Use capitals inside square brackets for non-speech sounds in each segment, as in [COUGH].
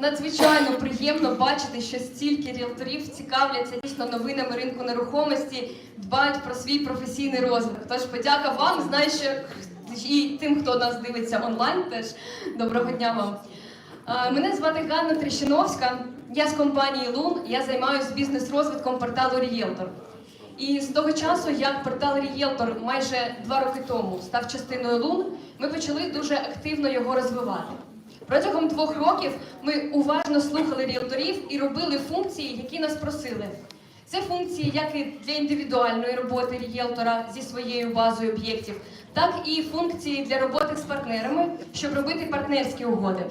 надзвичайно приємно бачити, що стільки ріелторів цікавляться дійсно новинами ринку нерухомості, дбають про свій професійний розвиток. Тож подяка вам, знаю, що і тим, хто нас дивиться онлайн, теж доброго дня вам. Мене звати Ганна Трещиновська. Я з компанії Лун. Я займаюся бізнес-розвитком порталу Ріелтор. І з того часу, як портал Ріелтор майже два роки тому став частиною Лун, ми почали дуже активно його розвивати. Протягом двох років ми уважно слухали ріелторів і робили функції, які нас просили. Це функції як і для індивідуальної роботи ріелтора зі своєю базою об'єктів, так і функції для роботи з партнерами, щоб робити партнерські угоди.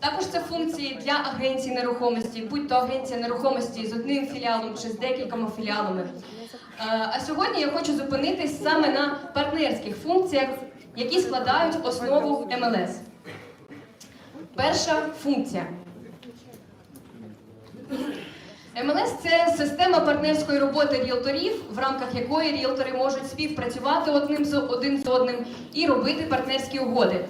Також це функції для агенцій нерухомості, будь то агенція нерухомості з одним філіалом чи з декількома філіалами. Е, А сьогодні я хочу зупинитись саме на партнерських функціях, які складають основу МЛС. Перша функція. МЛС це система партнерської роботи ріелторів, в рамках якої ріелтори можуть співпрацювати одним з один з одним і робити партнерські угоди.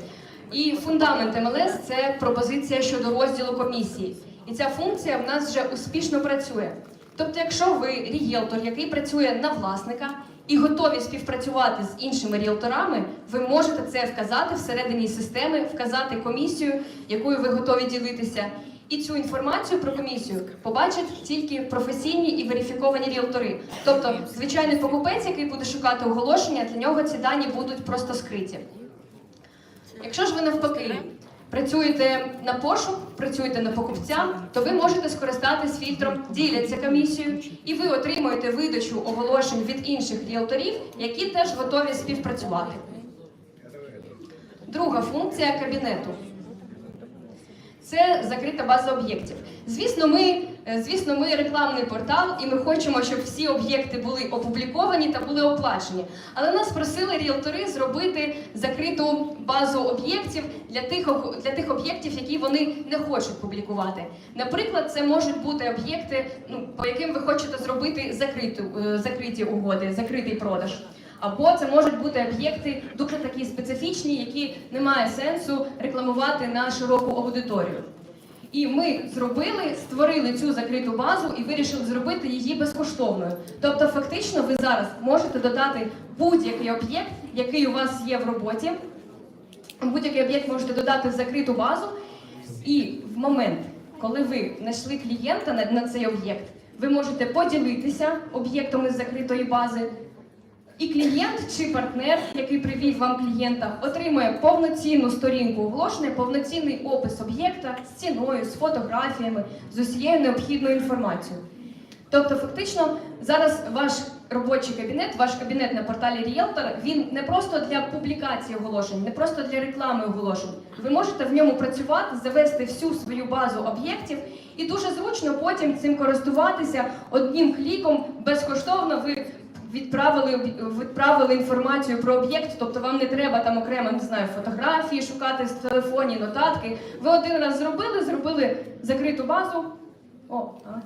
І фундамент МЛС це пропозиція щодо розділу комісії. І ця функція в нас вже успішно працює. Тобто, якщо ви ріелтор, який працює на власника і готові співпрацювати з іншими ріелторами, ви можете це вказати всередині системи, вказати комісію, якою ви готові ділитися. І цю інформацію про комісію побачать тільки професійні і верифіковані ріелтори. Тобто, звичайний покупець, який буде шукати оголошення, для нього ці дані будуть просто скриті. Якщо ж ви навпаки працюєте на пошук, працюєте на покупця, то ви можете скористатись фільтром діляться комісією, і ви отримуєте видачу оголошень від інших ріелторів, які теж готові співпрацювати. Друга функція кабінету. Це закрита база об'єктів. Звісно, ми, звісно, ми рекламний портал, і ми хочемо, щоб всі об'єкти були опубліковані та були оплачені. Але нас просили ріелтори зробити закриту базу об'єктів для тих для тих об'єктів, які вони не хочуть публікувати. Наприклад, це можуть бути об'єкти, ну по яким ви хочете зробити закриту, е, закриті угоди, закритий продаж. Або це можуть бути об'єкти дуже такі специфічні, які немає сенсу рекламувати на широку аудиторію. І ми зробили, створили цю закриту базу і вирішили зробити її безкоштовною. Тобто, фактично, ви зараз можете додати будь-який об'єкт, який у вас є в роботі. Будь-який об'єкт можете додати в закриту базу, і в момент, коли ви знайшли клієнта на, цей об'єкт, ви можете поділитися об'єктом із закритої бази. І клієнт чи партнер, який привів вам клієнта, отримує повноцінну сторінку оголошення, повноцінний опис об'єкта з ціною, з фотографіями, з усією необхідною інформацією. Тобто, фактично, зараз ваш робочий кабінет, ваш кабінет на порталі Ріелтора, він не просто для публікації оголошень, не просто для реклами оголошень. Ви можете в ньому працювати, завести всю свою базу об'єктів, і дуже зручно потім цим користуватися одним кліком безкоштовно. Ви відправили відправили інформацію про об'єкт, тобто вам не треба там окремо не знаю фотографії шукати в телефоні, нотатки. Ви один раз зробили, зробили закриту базу. О, а,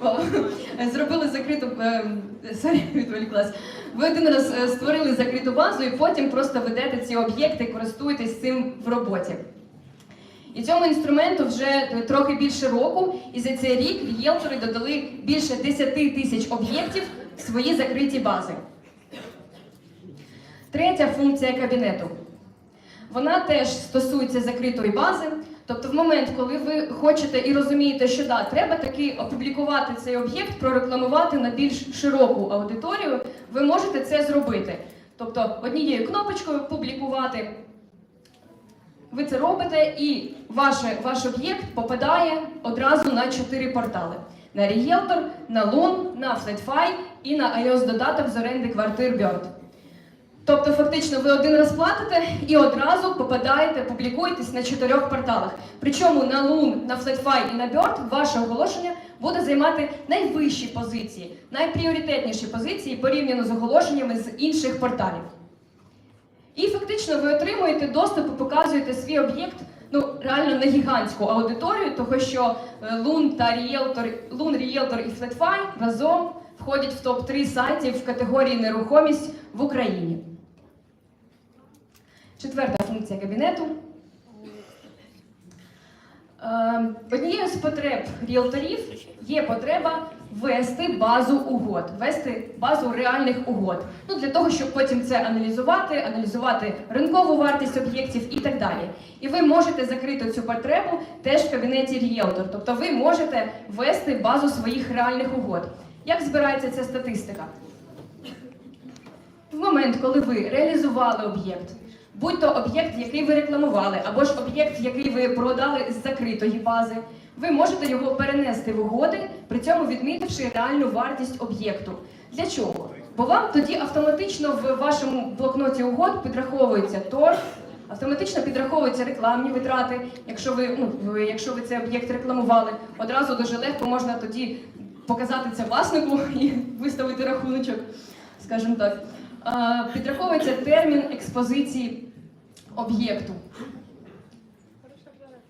тут. Зробили закриту ем, сорі, відволіклась. Ви один раз е, створили закриту базу і потім просто ведете ці об'єкти, користуєтесь цим в роботі. І цьому інструменту вже е, трохи більше року, і за цей рік ріелтори додали більше 10 тисяч об'єктів свої закриті бази. Третя функція кабінету. Вона теж стосується закритої бази. Тобто, в момент, коли ви хочете і розумієте, що да, треба таки опублікувати цей об'єкт, прорекламувати на більш широку аудиторію, ви можете це зробити. Тобто однією кнопочкою публікувати. Ви це робите, і ваше, ваш об'єкт попадає одразу на чотири портали: на Realtor, на Loan, на FlatFi і на iOS додаток з оренди квартир Bird. Тобто, фактично, ви один раз платите і одразу попадаєте, публікуєтесь на чотирьох порталах. Причому на Loon, на FlatFi і на Bird ваше оголошення буде займати найвищі позиції, найпріоритетніші позиції порівняно з оголошеннями з інших порталів. І фактично ви отримуєте доступ і показуєте свій об'єкт ну, реально на гігантську аудиторію, того що е, Loon та Realtor, Лун Realtor і Флетфай разом входять в топ-3 сайтів в категорії нерухомість в Україні. Четверта функція кабінету. Е, Однією з потреб ріелторів є потреба вести базу угод, вести базу реальних угод. Ну для того, щоб потім це аналізувати, аналізувати ринкову вартість об'єктів і так далі. І ви можете закрити цю потребу теж в кабінеті ріелтор. Тобто ви можете вести базу своїх реальних угод. Як збирається ця статистика? В момент, коли ви реалізували об'єкт, будь то об'єкт, який ви рекламували, або ж об'єкт, який ви продали з закритої бази, ви можете його перенести в угоди, при цьому відмітивши реальну вартість об'єкту. Для чого? Бо вам тоді автоматично в вашому блокноті угод підраховується торг, автоматично підраховуються рекламні витрати. Якщо ви, ну, якщо ви цей об'єкт рекламували, одразу дуже легко можна тоді показати це власнику [LAUGHS] і виставити рахуночок, скажімо так. А, Підраховується термін експозиції об'єкту.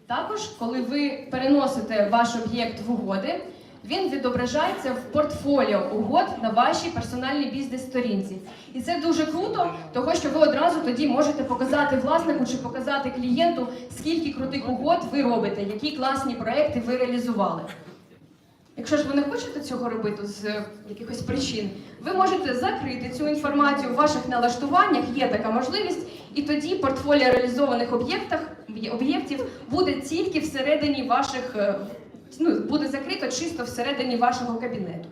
Також, коли ви переносите ваш об'єкт в угоди, він відображається в портфоліо угод на вашій персональній бізнес-сторінці. І це дуже круто, того що ви одразу тоді можете показати власнику чи показати клієнту, скільки крутих угод ви робите, які класні проекти ви реалізували. Якщо ж ви не хочете цього робити з е, якихось причин, ви можете закрити цю інформацію в ваших налаштуваннях, є така можливість, і тоді портфоліо реалізованих об'єктах об'єктів буде тільки всередині ваших, е, ну, буде закрито чисто всередині вашого кабінету.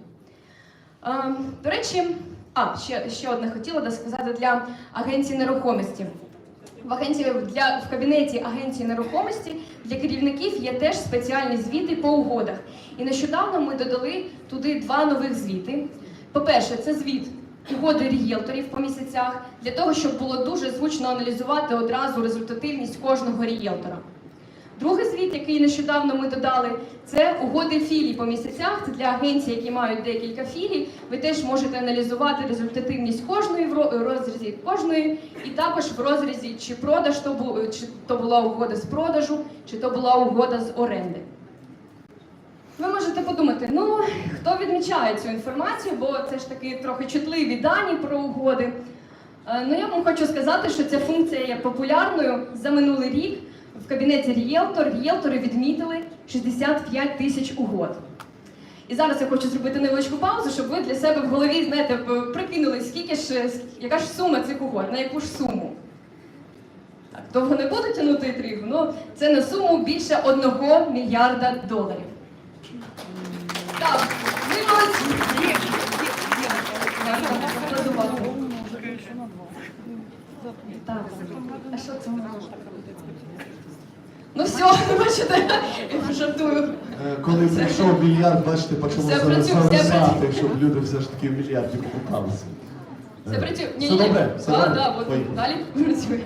Е, До речі, а ще, ще одне хотіла сказати для агенції нерухомості. В агенції для в кабінеті агенції нерухомості для керівників є теж спеціальні звіти по угодах. І нещодавно ми додали туди два нових звіти. По-перше, це звіт угоди рієлторів по місяцях для того, щоб було дуже зручно аналізувати одразу результативність кожного рієлтора. Другий звіт, який нещодавно ми додали, це угоди філій по місяцях. Це для агенцій, які мають декілька філій. Ви теж можете аналізувати результативність кожної в розрізі кожної, і також в розрізі, чи продаж то бу- чи то була угода з продажу, чи то була угода з оренди. Ви можете подумати, ну хто відмічає цю інформацію, бо це ж таки трохи чутливі дані про угоди. Е, Ну, я вам хочу сказати, що ця функція є популярною за минулий рік. Кабінеті Ріелтор ріелтори відмітили 65 тисяч угод. І зараз я хочу зробити невеличку паузу, щоб ви для себе в голові, знаєте, прикинули, скільки ж, яка ж сума цих угод, на яку ж суму. Так, довго не буду тягнути інтригу, ну це на суму більше 1 мільярда доларів. Так, ви молодці. Так, а що це? Ну все, бачите, я жартую. Е, Коли прийшов мільярд, бачите, почало Все працює, все працює. щоб люди все ж таки в мільярді покупалися. Це працює. Все добре, все да, добре. да, от Поїхали. далі працює.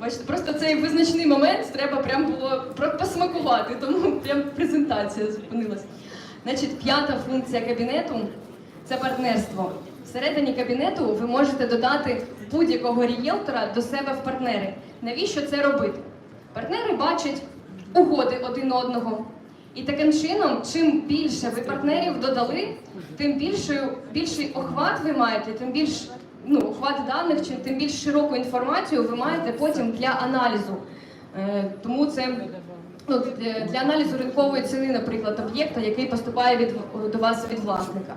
Бачите, просто цей визначний момент треба прям було про- посмакувати, тому прям презентація зупинилась. Значить, п'ята функція кабінету це партнерство. Всередині кабінету ви можете додати будь-якого рієлтора до себе в партнери. Навіщо це робити? Партнери бачать угоди один одного. І таким чином, чим більше ви партнерів додали, тим більшою, більший охват ви маєте, тим більш ну, охват даних, чи тим більш широку інформацію ви маєте потім для аналізу. Е, тому це ну, для- аналізу ринкової ціни, наприклад, об'єкта, який поступає від, до вас від власника.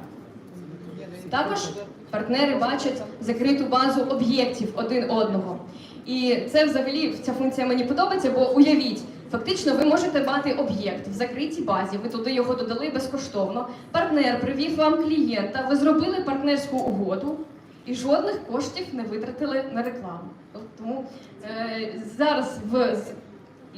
Також партнери бачать закриту базу об'єктів один одного. І це взагалі ця функція мені подобається, бо уявіть, фактично ви можете мати об'єкт в закритій базі, ви туди його додали безкоштовно. Партнер привів вам клієнта, ви зробили партнерську угоду і жодних коштів не витратили на рекламу. Тому е, зараз в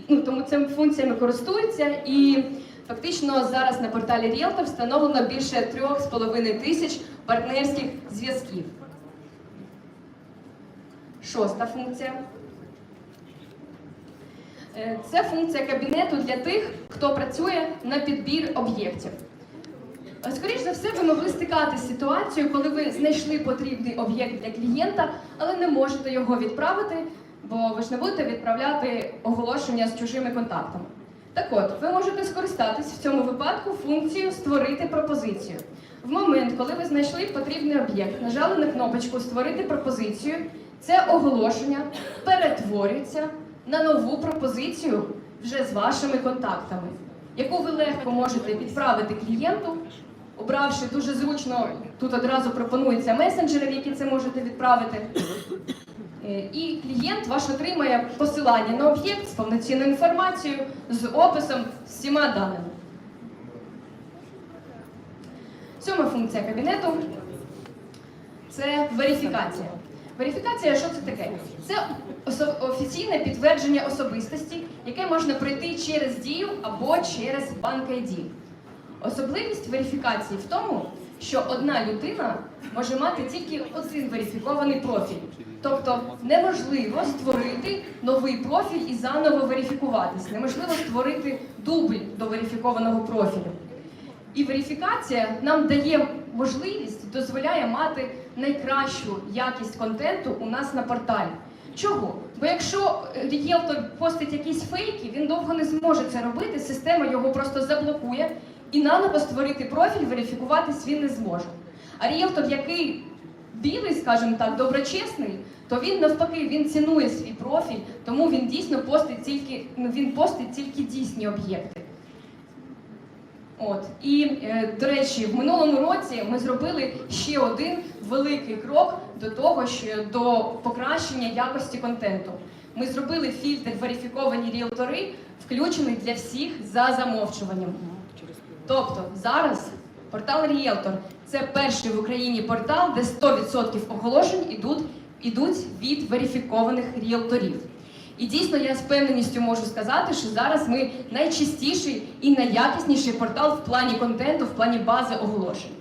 ну, тому цими функціями користуються і фактично зараз на порталі Realtor встановлено більше 3,5 тисяч партнерських зв'язків. Шоста функція. Е, Це функція кабінету для тих, хто працює на підбір об'єктів. Е, Скоріш за все, ви могли стикатися з ситуацією, коли ви знайшли потрібний об'єкт для клієнта, але не можете його відправити, бо ви ж не будете відправляти оголошення з чужими контактами. Так от, ви можете скористатись в цьому випадку функцією Створити пропозицію. В момент, коли ви знайшли потрібний об'єкт, нажали на кнопочку Створити пропозицію, це оголошення перетворюється на нову пропозицію вже з вашими контактами, яку ви легко можете відправити клієнту, обравши дуже зручно, тут одразу пропонується месенджери, в які це можете відправити. Е, І клієнт ваш отримає посилання на об'єкт з повноцінною інформацією, з описом, з всіма даними. Сьома функція кабінету це верифікація. Верифікація, що це таке? Це офіційне підтвердження особистості, яке можна пройти через дію або через банк ID. Особливість верифікації в тому, що одна людина може мати тільки один верифікований профіль. Тобто неможливо створити новий профіль і заново верифікуватись. Неможливо створити дубль до верифікованого профілю. І верифікація нам дає можливість, дозволяє мати найкращу якість контенту у нас на порталі. Чого? Бо якщо рієлтор постить якісь фейки, він довго не зможе це робити, система його просто заблокує, і наново створити профіль, верифікуватись він не зможе. А рієлтор, який білий, скажімо так, доброчесний, то він навпаки він цінує свій профіль, тому він дійсно постить тільки ну, він постить тільки дійсні об'єкти. От і е, до речі, в минулому році ми зробили ще один великий крок до того, що до покращення якості контенту. Ми зробили фільтр верифіковані ріелтори, включений для всіх за замовчуванням. Тобто зараз портал Ріелтор це перший в Україні портал, де 100% оголошень ідуть, ідуть від верифікованих ріелторів. І дійсно я з певненістю можу сказати, що зараз ми найчистіший і найякісніший портал в плані контенту, в плані бази оголошень.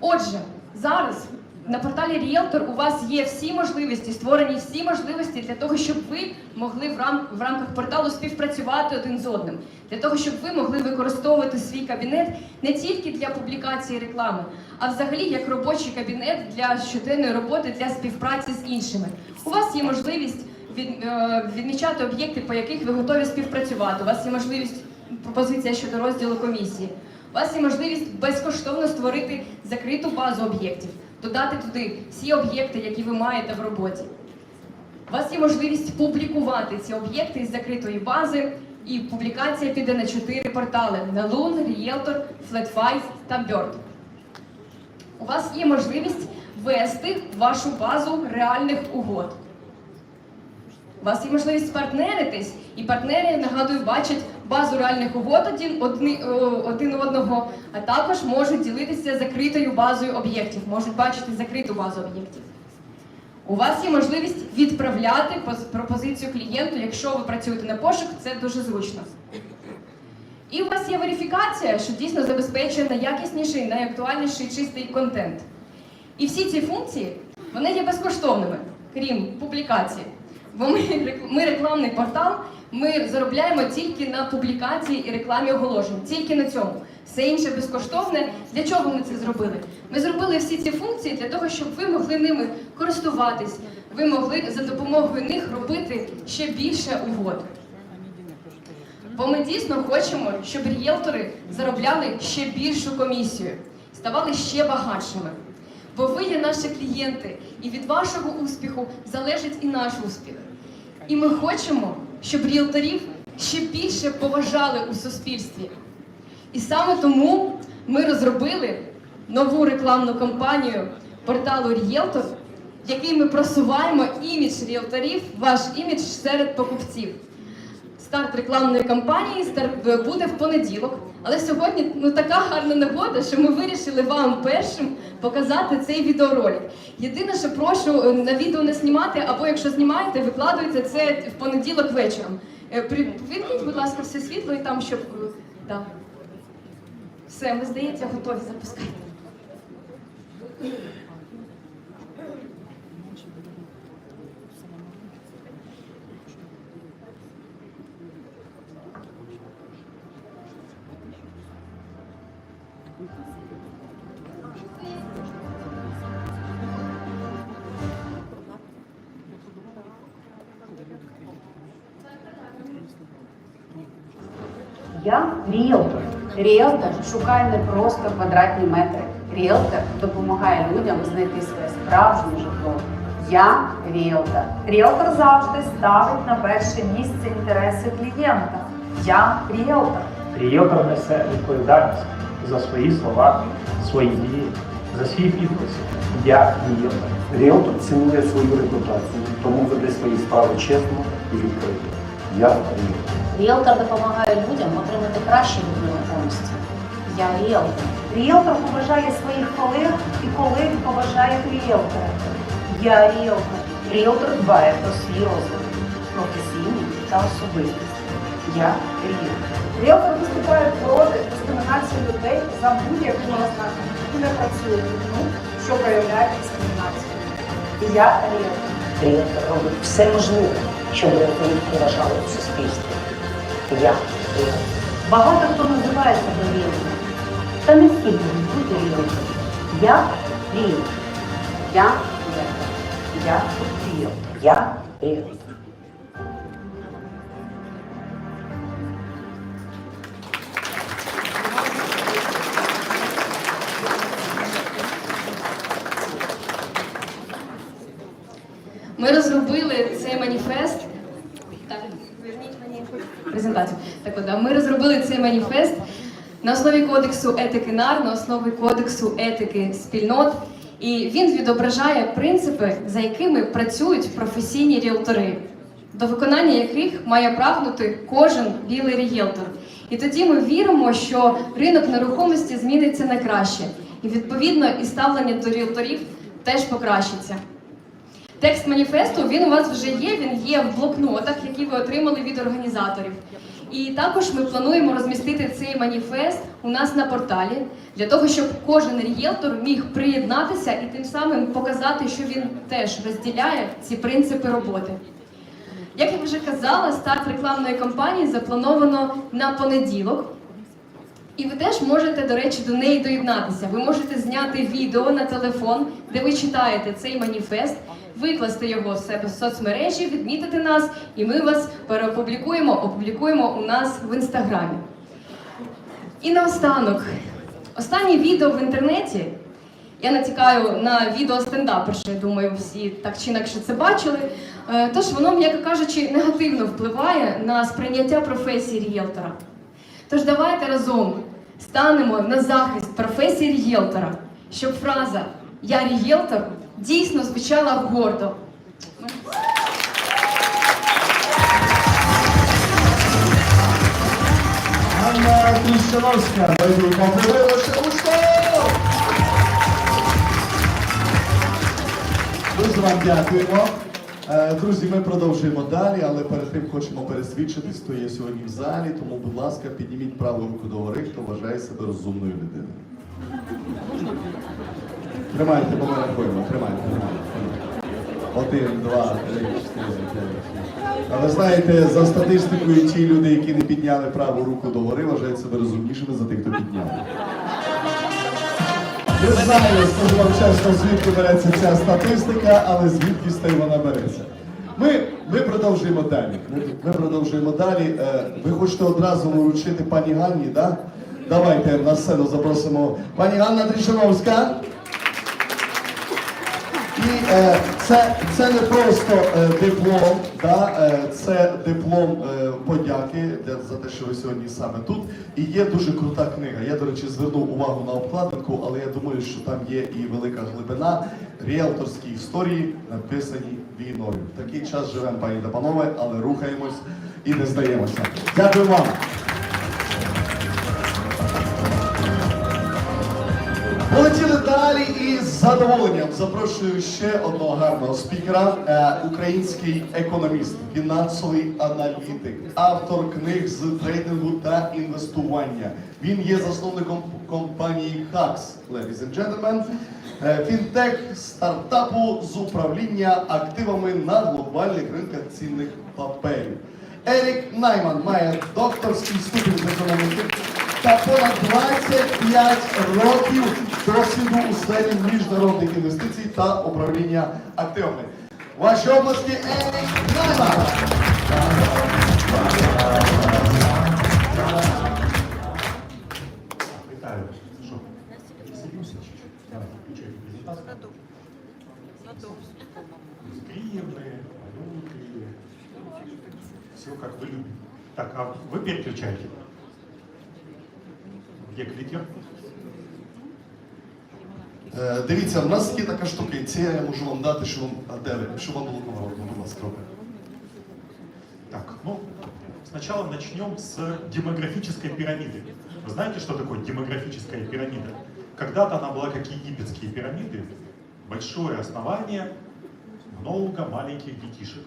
Отже, зараз на порталі Realtor у вас є всі можливості, створені всі можливості для того, щоб ви могли в, рам- в рамках порталу співпрацювати один з одним, для того, щоб ви могли використовувати свій кабінет не тільки для публікації реклами, а взагалі як робочий кабінет для щоденної роботи для співпраці з іншими. У вас є можливість від, е, відмічати об'єкти, по яких ви готові співпрацювати. У вас є можливість пропозиція щодо розділу комісії. У вас є можливість безкоштовно створити закриту базу об'єктів, додати туди всі об'єкти, які ви маєте в роботі. У вас є можливість публікувати ці об'єкти із закритої бази, і публікація піде на чотири портали: на Loon, Realtor, Flat5 та Bird. У вас є можливість ввести вашу базу реальних угод. У вас є можливість партнеритись, і партнери, нагадую, бачать базу реальних угод один, одни, один одного, а також можуть ділитися закритою базою об'єктів, можуть бачити закриту базу об'єктів. У вас є можливість відправляти пропозицію клієнту, якщо ви працюєте на пошук, це дуже зручно. І у вас є верифікація, що дійсно забезпечує найякісніший, найактуальніший чистий контент. І всі ці функції вони є безкоштовними, крім публікації. Бо ми рекламний портал, ми заробляємо тільки на публікації і рекламі оголошень, тільки на цьому. Все інше безкоштовне. Для чого ми це зробили? Ми зробили всі ці функції для того, щоб ви могли ними користуватись, ви могли за допомогою них робити ще більше угод. Бо ми дійсно хочемо, щоб рієлтори заробляли ще більшу комісію, ставали ще багатшими. Бо ви є наші клієнти, і від вашого успіху залежить і наш успіх. І ми хочемо, щоб ріелторів ще більше поважали у суспільстві. І саме тому ми розробили нову рекламну кампанію порталу Ріелтор, в якій ми просуваємо імідж ріелторів, ваш імідж серед покупців. Старт рекламної кампанії старт е, буде в понеділок. Але сьогодні ну така гарна нагода, що ми вирішили вам першим показати цей відеоролик. Єдине, що прошу е, на відео не знімати, або якщо знімаєте, викладуйте це в понеділок вечором. Е, будь ласка, все світло і там, щоб. Да. Все, ми здається, готові запускати. Я ріелтор. Ріелтор шукає не просто квадратні метри. Ріелтор допомагає людям знайти своє справжнє житло Я ріелтор. Ріелтор завжди ставить на перше місце інтереси клієнта. Я ріелтор. Ріелтор несе відповідальність за свої слова, свої дії, за свій підпис. Я ріелтор. Ріелтор цінує свою репутацію, тому веде свої справи чесно і відкрито. Я ріелтор. Ріелтор допомагає людям отримати кращі від нерухомості. Я ріелтор. Ріелтор поважає своїх колег і колеги поважають ріелтора. Я ріелтор. Ріелтор дбає про свій розвиток, професійний та особистий. Я ріелтор. Ріелтор виступає проти дискримінації людей за будь-якими ознаками і не працює людьми, що проявляють дискримінацію. Я ріелтор. Ріелтор робить все можливе, щоб люди поважали в суспільстві. Я. Багато хто називає себе ріелтором. Та не всі бути ріелтором. Я ріелтор. Я ріелтор. Я ріелтор. Я ріелтор. Так от, ми розробили цей маніфест на основі кодексу етики НАР, на основі кодексу етики спільнот. І він відображає принципи, за якими працюють професійні ріелтори, до виконання яких має прагнути кожен білий ріелтор. І тоді ми віримо, що ринок нерухомості зміниться на краще, і відповідно і ставлення до ріелторів теж покращиться. Текст маніфесту він у вас вже є. Він є в блокнотах, які ви отримали від організаторів. І також ми плануємо розмістити цей маніфест у нас на порталі для того, щоб кожен рієлтор міг приєднатися і тим самим показати, що він теж розділяє ці принципи роботи. Як я вже казала, старт рекламної кампанії заплановано на понеділок. І ви теж можете, до речі, до неї доєднатися. Ви можете зняти відео на телефон, де ви читаєте цей маніфест, викласти його в себе в соцмережі, відмітити нас, і ми вас переопублікуємо, опублікуємо у нас в інстаграмі. І наостанок, останнє відео в інтернеті. Я натякаю на відео стендапер, що я думаю, всі так чи інакше це бачили. Е, Тож воно, м'яко кажучи, негативно впливає на сприйняття професії рієлтора. Тож давайте разом станемо на захист професії рієлтора, щоб фраза Я рієлтор дійсно звучала гордо. Анна Тріщановська! Дуже вам дякуємо. Е, Друзі, ми продовжуємо далі, але перед тим хочемо пересвідчитись, хто є сьогодні в залі. Тому, будь ласка, підніміть праву руку догори, хто вважає себе розумною людиною. Тримайте, бо ми рахуємо. Тримайте, тримайте. Один, два, три, чотири, п'ять. шість. А ви знаєте, за статистикою, ті люди, які не підняли праву руку догори, вважають себе розумнішими за тих, хто підняв. Не знаю, скажу вам чесно, звідки береться ця статистика, але звідки з вона береться. Ми, ми продовжуємо далі. Ми, ми продовжуємо далі. Е, ви хочете одразу вручити пані Ганні, так? Да? Давайте на сцену запросимо пані Ганна Трішановська. І е, це, це не просто е, диплом, да? е, це диплом е, подяки за те, що ви сьогодні саме тут. І є дуже крута книга. Я, до речі, звернув увагу на обкладинку, але я думаю, що там є і велика глибина. Ріелторські історії написані війною. В такий час живемо, пані та панове, але рухаємось і не здаємося. Дякую вам. Далі і з задоволенням запрошую ще одного гарного спікера, е, український економіст, фінансовий аналітик, автор книг з трейдингу та інвестування. Він є засновником компанії Hacks, ladies and gentlemen, е, фінтех стартапу з управління активами на глобальних ринках цінних паперів. Ерік Найман має докторський ступінь з економіки та понад 25 років досвіду у сфері міжнародних інвестицій та управління активами. Ваші області Ерік Найма. Вітаю. Що? Так, Все, як ви любите. Так, а вы переключайте. Где кликер? Е, Дивіться, в нас є така штукенція, я можу вам дати, що вам, а де ви? Щоб вам було комфортно, будь ласка, роби. Так, ну, сначала начнем с демографической пирамиды. Вы знаете, что такое демографическая пирамида? Когда-то она была как египетские пирамиды. Большое основание, много маленьких детишек.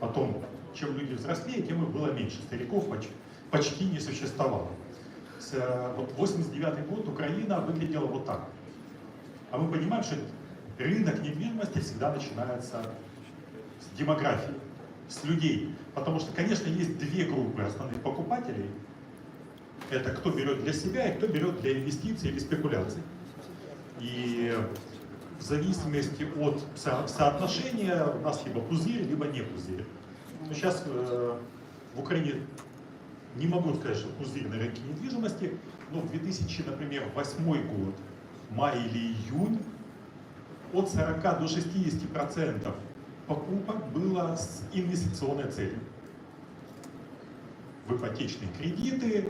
Потом, чем люди взрослее, тем их было меньше. Стариков поч- почти не существовало. Э, вот 89 год Украина выглядела вот так. А мы понимаем, что рынок недвижимости всегда начинается с демографии, с людей. Потому что, конечно, есть две группы основных покупателей. Это кто берет для себя и кто берет для инвестиций или спекуляций. И в зависимости от со- соотношения у нас либо пузырь, либо не пузырь. Но сейчас э, в Украине не могу сказать, что пузырь на рынке недвижимости, но в 2000, например, восьмой год, май или июнь, от 40 до 60 процентов покупок было с инвестиционной целью. В ипотечные кредиты,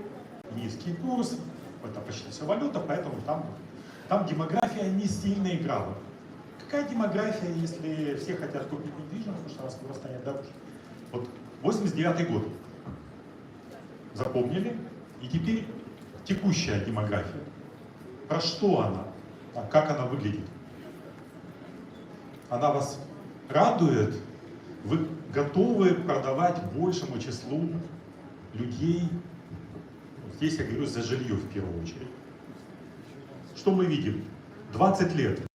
низкий курс, это почти все валюта, поэтому там, там демография не сильно играла. Какая демография, если все хотят купить недвижимость, потому что она скоро станет дороже? Вот 89 год. Запомнили? И теперь текущая демография. Про что она? А как она выглядит? Она вас радует? Вы готовы продавать большему числу людей? Здесь я говорю за жилье в первую очередь. Что мы видим? 20 лет